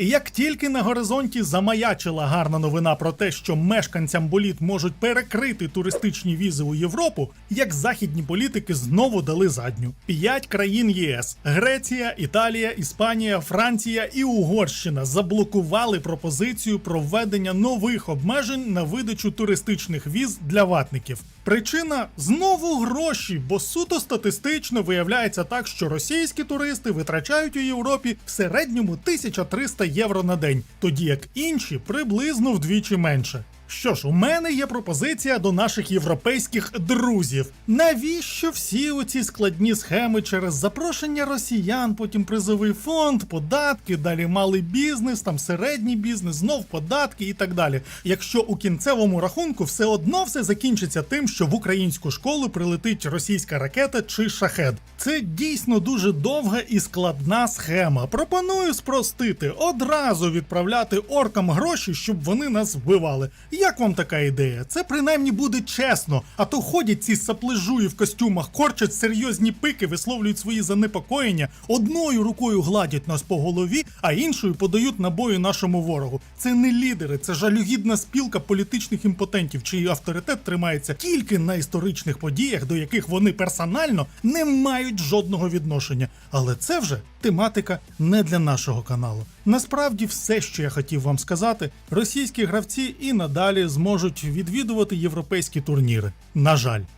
І як тільки на горизонті замаячила гарна новина про те, що мешканцям боліт можуть перекрити туристичні візи у Європу, як західні політики знову дали задню. П'ять країн ЄС Греція, Італія, Іспанія, Франція і Угорщина заблокували пропозицію про введення нових обмежень на видачу туристичних віз для ватників. Причина знову гроші, бо суто статистично виявляється так, що російські туристи витрачають у Європі в середньому 1300 євро на день, тоді як інші приблизно вдвічі менше. Що ж, у мене є пропозиція до наших європейських друзів. Навіщо всі оці складні схеми через запрошення росіян, потім призовий фонд, податки, далі малий бізнес, там середній бізнес, знов податки і так далі. Якщо у кінцевому рахунку все одно все закінчиться тим, що в українську школу прилетить російська ракета чи шахед. Це дійсно дуже довга і складна схема. Пропоную спростити одразу відправляти оркам гроші, щоб вони нас вбивали. Як вам така ідея? Це принаймні буде чесно. А то ходять ці саплежуї в костюмах, корчать серйозні пики, висловлюють свої занепокоєння, одною рукою гладять нас по голові, а іншою подають набої нашому ворогу. Це не лідери, це жалюгідна спілка політичних імпотентів, чиї авторитет тримається тільки на історичних подіях, до яких вони персонально не мають жодного відношення. Але це вже тематика не для нашого каналу. Насправді, все, що я хотів вам сказати, російські гравці і надалі зможуть відвідувати європейські турніри. На жаль.